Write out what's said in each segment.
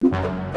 you.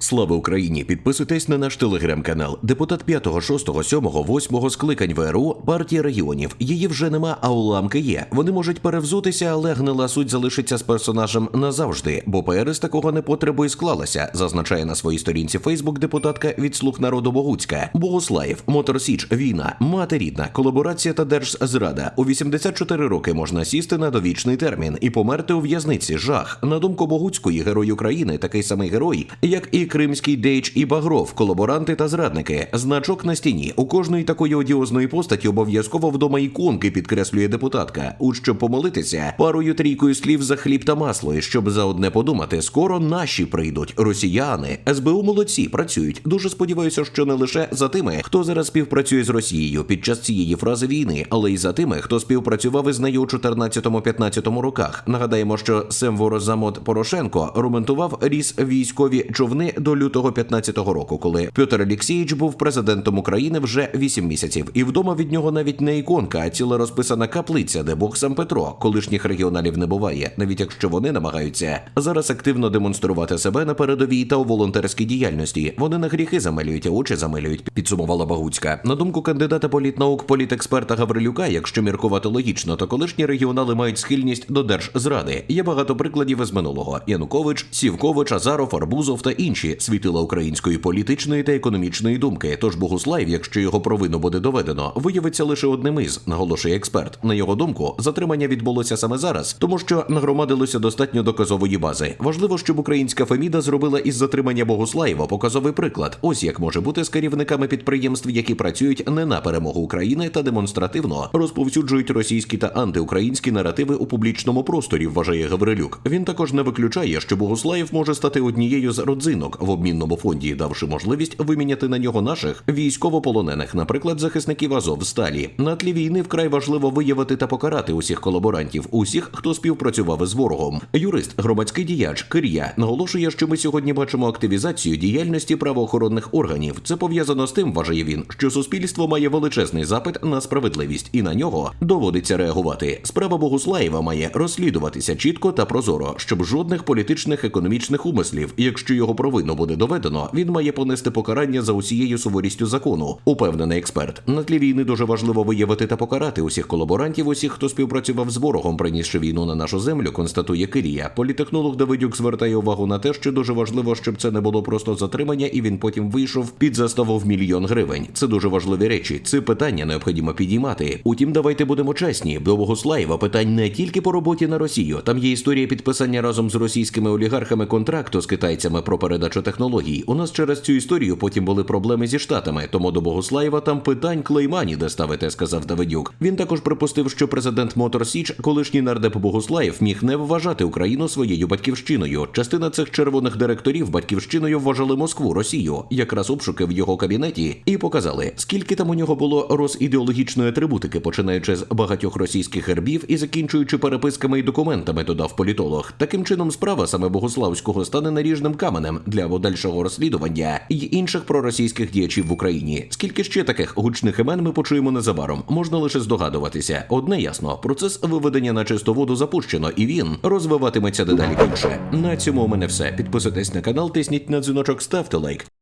Слава Україні! Підписуйтесь на наш телеграм-канал. Депутат 5, 6, 7, 8 скликань ВРУ партія регіонів. Її вже нема, а уламки є. Вони можуть перевзутися, але гнила суть залишиться з персонажем назавжди, бо ПР такого непотребу і склалася, зазначає на своїй сторінці Фейсбук депутатка від слуг народу Богуцька. Богуслаєв, Мотор Січ, війна, мати рідна, колаборація та держзрада. У 84 роки можна сісти на довічний термін і померти у в'язниці. Жах. На думку Богуцької, герой України, такий самий герой, як і Кримський Дейч і Багров, колаборанти та зрадники. Значок на стіні. У кожної такої одіозної постаті обов'язково вдома іконки, підкреслює депутатка. У щоб помолитися, парою трійкою слів за хліб та масло, і щоб за одне подумати, скоро наші прийдуть росіяни. СБУ молодці працюють. Дуже сподіваюся, що не лише за тими, хто зараз співпрацює з Росією під час цієї фрази війни, але й за тими, хто співпрацював із нею у 14-15 роках. Нагадаємо, що Семворозамот Порошенко ремонтував ріс військові човни до лютого 15-го року, коли Петр Олексійович був президентом України вже 8 місяців, і вдома від нього навіть не іконка, а ціла розписана каплиця, де Бог сам Петро. Колишніх регіоналів не буває, навіть якщо вони намагаються зараз активно демонструвати себе на передовій та у волонтерській діяльності. Вони на гріхи замилюють, а очі замилюють. Підсумувала Багуцька. На думку кандидата політнаук, політексперта Гаврилюка, якщо міркувати логічно, то колишні регіонали мають схильність до держзради. Є багато прикладів із минулого: Янукович, Сівкович, Азаров, Арбузов та інші світила української політичної та економічної думки. Тож Богуслаєв, якщо його провину буде доведено, виявиться лише одним із, наголошує експерт. На його думку, затримання відбулося саме зараз, тому що нагромадилося достатньо доказової бази. Важливо, щоб українська Феміда зробила із затримання Богуслаєва показовий приклад. Ось як може бути з керівниками підприємств, які працюють не на перемогу України та демонстративно розповсюджують російські та антиукраїнські наративи у публічному просторі. Вважає Гаврилюк. Він також не виключає, що Богуслаєв може стати однією з родзинок в обмінному фонді, давши можливість виміняти на нього наших військовополонених, наприклад, захисників Азов Сталі. На тлі війни вкрай важливо виявити та покарати усіх колаборантів, усіх, хто співпрацював із ворогом. Юрист, громадський діяч Кирія наголошує, що ми сьогодні бачимо активізацію діяльності правоохоронних органів. Це пов'язано з тим, вважає він, що суспільство має величезний запит на справедливість, і на нього доводиться реагувати. Справа Богуслаєва має розслідуватися чітко та прозоро, щоб жодних політичних економічних умислів, якщо його провину буде доведено, він має понести покарання за усією суворістю закону. Упевнений експерт. На тлі війни дуже важливо виявити та покарати усіх колаборантів, усіх, хто співпрацював з ворогом, принісши війну на нашу землю, констатує Кирія. Політехнолог Давидюк звертає увагу на те, що дуже важливо, щоб це не було просто затримання, і він потім вийшов під заставу в мільйон гривень. Це дуже важливі речі. Це питання необхідно підіймати. Утім, давайте будемо чесні. До Богослаєва питань не тільки по роботі на Росію. Там є історія підписання разом з російськими олігархами контракту з китайцями про передачу технологій. У нас через цю історію потім були проблеми зі штатами. Тому до Богослаєва там питань клеймані де ставити, сказав Давидюк. Він також припустив, що президент Мотор Січ, колишній нардеп Богуслаєв, міг не вважати Україну своєю батьківщиною. Частина цих червоних директорів батьківщиною вважали Москву Росію. Якраз обшуки в його кабінеті і показали, скільки там у нього було розідеологічної атрибутики, починаючи з багатьох російських гербів і закінчуючи переписками і документами, додав політолог. Таким чином, справа саме Богославського стане наріжним каменем для подальшого розслідування й інших проросійських діячів в Україні. Скільки ще таких гучних імен ми почуємо незабаром, можна лише здогадуватися. Одне ясно, процес виведення на чисту воду запущено, і він розвиватиметься дедалі більше. На цьому у мене все. Підписуйтесь на канал, тисніть на дзвіночок, ставте лайк.